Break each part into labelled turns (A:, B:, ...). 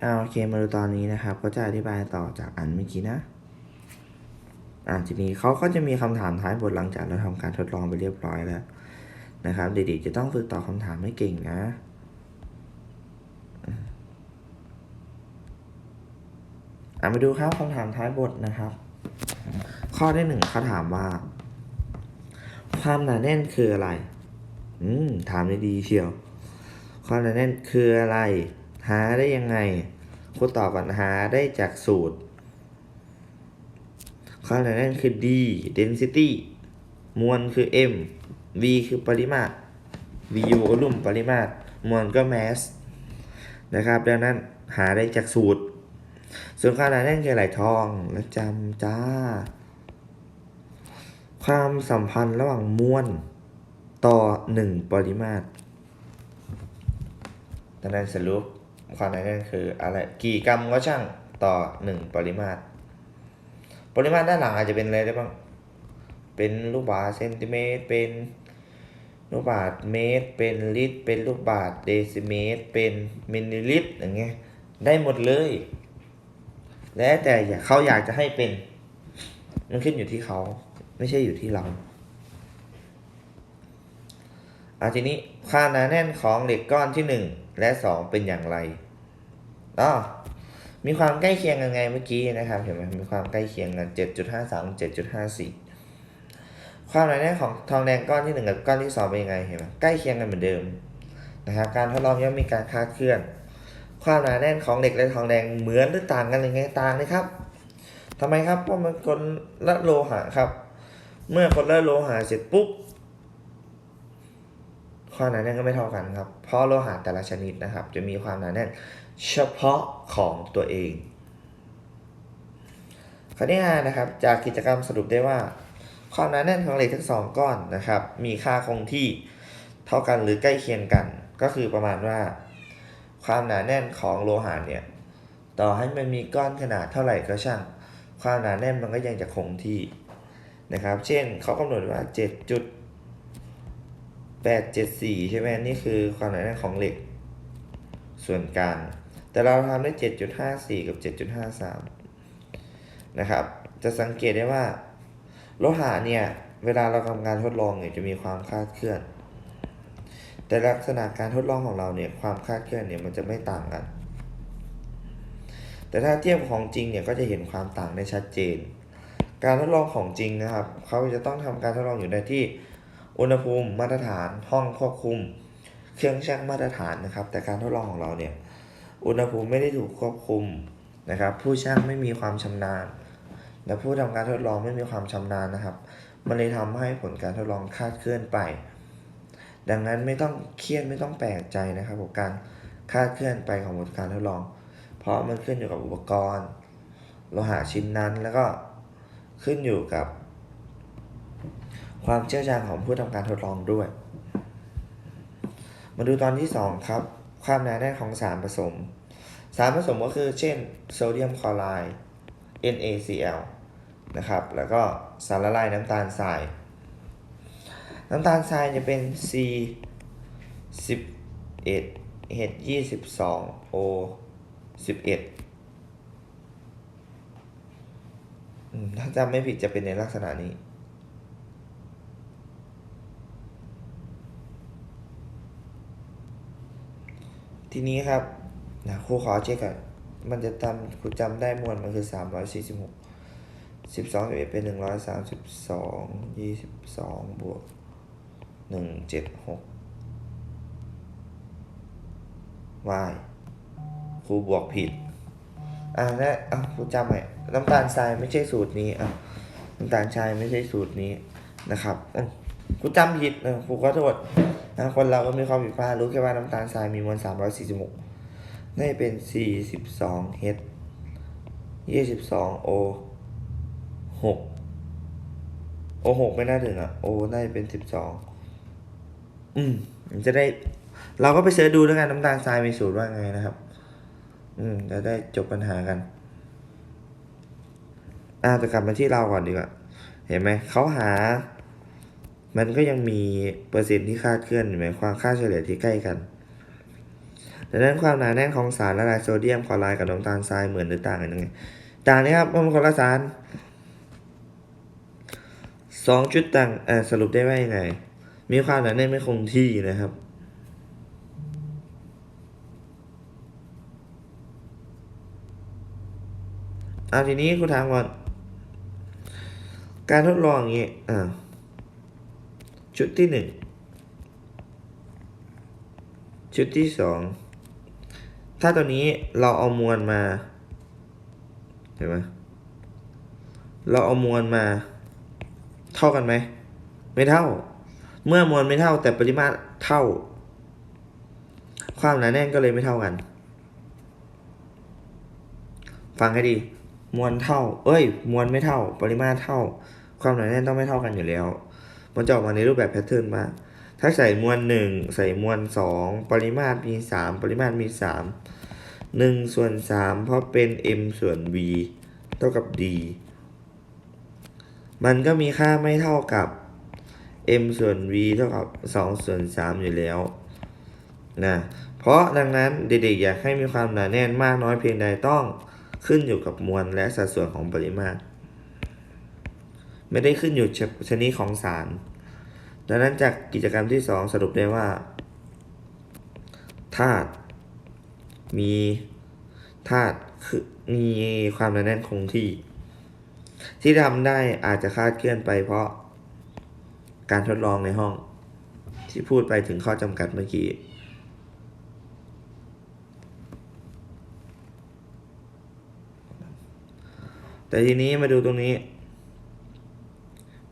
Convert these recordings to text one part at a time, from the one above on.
A: เอาโอเคมาดูตอนนี้นะครับ ก็จะอธิบายต่อจากอันเมื่อกี้นะอ่าทีนี้เขาก็จะมีคำถามท้ายบทหลังจากเราทำการทดลองไปเรียบร้อยแล้วนะครับ เด็กๆจะต้องฝึกตอบคำถามให้เก่งนะอ่ามาดูครับคำถามท้ายบทนะครับ ข้อที่หนึ่งเขาถามว่า ความหนาแน่นคืออะไร อืมถามได้ดีเชียว ความหนาแน่นคืออะไร หาได้ยังไงครูตอบก่อนหาได้จากสูตรความหนาแน่นคือ d density มวลคือ m v คือปริมาตร vu ก็ลุ่มปริมาตร มวลก็ mass นะครับ ดังนั้นหาได้จากสูตร ส่วนความหนาแน่นคือไหลทองและจำจ้า ความสัมพันธ์ระหว่างมวลต่อหนึ่งปริมาตรดังนั้นสรุป ความหนาแน่นคืออะไรกี่กรัมก็ช่างต่อหนึ่งปริมาตร ปริมาตรด้านหลังอาจจะเป็นอะไรได้บ้าง เป็นลูกบาศก์เซนติเมตร เป็นลูกบาศก์เมตร เป็นลิตร เป็นลูกบาศก์เดซิเมตร เป็นมิลลิลิตรอย่างเงี้ยได้หมดเลย แล้วแต่เขาอยากจะให้เป็น มันขึ้นอยู่ที่เขา ไม่ใช่อยู่ที่เรา อาทีนี้ค่ามหนาแน่นของเหล็กก้อนที่ 1 และ 2 เป็นอย่างไรอ๋อมีความใกล้เคียงกันไงเมื่อกี้นะครับเห็นไหมมีความใกล้เคียงกัน7.53 7.54 ความหนาแน่นของทองแดงก้อนที่ 1 กับก้อนที่ 2 เป็นยังไงเห็นไหมใกล้เคียงกันเหมือนเดิมนะครับการทดลองย่อมมีการคลาดเคลื่อน ความหนาแน่นของเหล็กและทองแดงเหมือนหรือต่างกันยังไงต่างเลยครับทำไมครับเพราะมันคนละโลหะครับ เมื่อคนละโลหะเสร็จปุ๊บ ความหนาแน่นก็ไม่เท่ากันครับ เพราะโลหะแต่ละชนิดนะครับ จะมีความหนาแน่นเฉพาะของตัวเองข้อที่5นะครับ จากกิจกรรมสรุปได้ว่า ความหนาแน่นของเหล็กทั้งสองก้อนนะครับ มีค่าคงที่เท่ากันหรือใกล้เคียงกัน ก็คือประมาณว่า ความหนาแน่นของโลหะเนี่ย ต่อให้มันมีก้อนขนาดเท่าไหร่ก็ช่าง ความหนาแน่นมันก็ยังจะคงที่นะครับ เช่นเขากำหนดว่า 7 จุด874ใช่ไหมนี่คือความหนาแน่นของเหล็ก ส่วนกลาง แต่เราทำได้7.54กับ7.53นะครับ จะสังเกตได้ว่า โลหะเนี่ย เวลาเราทำการทดลองเนี่ยจะมีความคลาดเคลื่อน แต่ลักษณะการทดลองของเราเนี่ยความคลาดเคลื่อนเนี่ยมันจะไม่ต่างกัน แต่ถ้าเทียบของจริงเนี่ยก็จะเห็นความต่างได้ชัดเจน การทดลองของจริงนะครับ เขาจะต้องทำการทดลองอยู่ในที่ อุณหภูมิมาตรฐานห้องควบคุม เครื่องชั่งมาตรฐานนะครับ แต่การทดลองของเราเนี่ยอุณหภูมิไม่ได้ถูกควบคุมนะครับ ผู้ช่างไม่มีความชำนาญ และผู้ทำการทดลองไม่มีความชำนาญนะครับ มันเลยทำให้ผลการทดลองคาดเคลื่อนไป ดังนั้นไม่ต้องเครียดไม่ต้องแปลกใจนะครับกับการคาดเคลื่อนไปของผลการทดลอง เพราะมันขึ้นอยู่กับอุปกรณ์โลหะชิ้นนั้นแล้วก็ขึ้นอยู่กับ ความเชี่ยวชาญของผู้ทำการทดลองด้วย มาดูตอนที่ 2 ครับ ความหนาแน่นของสารผสม สารผสมก็คือเช่นโซเดียมคลอไรด์ NaCl นะครับ แล้วก็สารละลายน้ำตาลทราย น้ำตาลทรายจะเป็น C 11 H 22 O 11ถ้าจำไม่ผิดจะเป็นในลักษณะนี้ ทีนี้ครับนะครูขอเช็คก่อนมันจะจำครูจำได้มวลมันคือสามร้อยสี่สิบหกสิบสองสิบเอ็ดเป็นหนึ่งร้อยสามสิบสองยี่สิบสองบวกหนึ่งเจ็ดหกวายครูบวกผิด อ่านะอะครูจำไว้น้ำตาลทรายไม่ใช่สูตรนี้อะน้ำตาลทรายไม่ใช่สูตรนี้นะครับ อะครูจำผิดนะครูขอโทษนะคนเราก็มีความผิดพลาดรู้แค่ว่าน้ำตาลทรายมีมวล 346น่าจะเป็น 42 H 22 O 6 O 6ไม่น่าถึงอะ O น่าจะเป็น 12 อืมจะได้ เราก็ไปเสิร์ชดูแล้วกันน้ำตาลทรายมีสูตรว่าไงนะครับ อืมจะได้จบปัญหากันอ่าจะกลับมาที่เราก่อนดีกว่า เห็นไหม เขาหา มันก็ยังมีเปอร์เซ็นต์ที่คาดเคลื่อนอยู่ไหมความค่าเฉลี่ยที่ใกล้กันดังนั้นความหนาแน่นของสารละลายโซเดียมคลอไรด์กับน้ำตาลทรายเหมือนหรือต่างกันยังไงต่างนี้ครับมันคนละสารสองจุดต่างอ่สรุปได้ว่ายังไง มีความหนาแน่นไม่คงที่นะครับเอาทีนี้คุณถามก่อน การทดลองอย่างนี้อ่า ชุดที่หนึ่งชุดที่สองถ้าตัวนี้เราเอามวลมาเห็นไหมเราเอามวลมา เท่ากันไหม ไม่เท่า เมื่อมวลไม่เท่าแต่ปริมาตรเท่า ความหนาแน่นก็เลยไม่เท่ากัน ฟังให้ดี มวลเท่า เอ้ย มวลไม่เท่า ปริมาตรเท่า ความหนาแน่นต้องไม่เท่ากันอยู่แล้ว มันจะออกมาในรูปแบบแพทเทิร์นมา ถ้าใส่มวลหนึ่งใส่มวลสองปริมาตรมีสามปริมาตรมีสามหนึ่งส่วนสามเพราะเป็น m ส่วน v เท่ากับ d มันก็มีค่าไม่เท่ากับ m ส่วน v เท่ากับสองส่วนสามอยู่แล้วนะเพราะดังนั้นเด็กๆอยากให้มีความหนาแน่นมากน้อยเพียงใดต้องขึ้นอยู่กับมวลและสัดส่วนของปริมาตร ไม่ได้ขึ้นอยู่ชนิดของสาร ดังนั้นจากกิจกรรมที่สองสรุปได้ว่าธาตุมีธาตุคือมีความหนาแน่นคงที่ ที่ทำได้อาจจะคาดเคลื่อนไปเพราะการทดลองในห้อง ที่พูดไปถึงข้อจำกัดเมื่อกี้แต่ทีนี้มาดูตรงนี้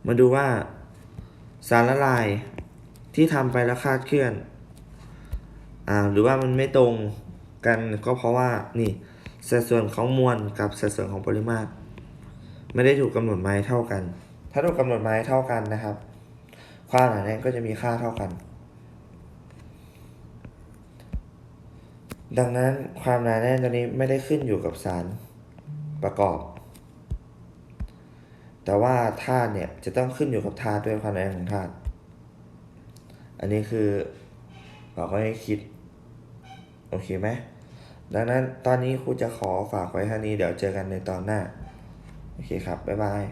A: มาดูว่าสารละลายที่ทำไปแล้วคาดเคลื่อนอ่าหรือว่ามันไม่ตรงกันก็เพราะว่านี่สัดส่วนของมวลกับสัดส่วนของปริมาตร ไม่ได้ถูกกำหนดมาเท่ากัน ถ้าถูกกำหนดมาเท่ากันนะครับ ความหนาแน่นก็จะมีค่าเท่ากัน ดังนั้นความหนาแน่นตัวนี้ไม่ได้ขึ้นอยู่กับสารประกอบ แต่ว่าธาตุเนี่ยจะต้องขึ้นอยู่กับธาตุด้วยความแรงของธาตุอันนี้คือบอกให้คิด โอเคไหมดังนั้นตอนนี้ครูจะขอฝากไว้เท่านี้เดี๋ยวเจอกันในตอนหน้า โอเคครับ บ๊ายบาย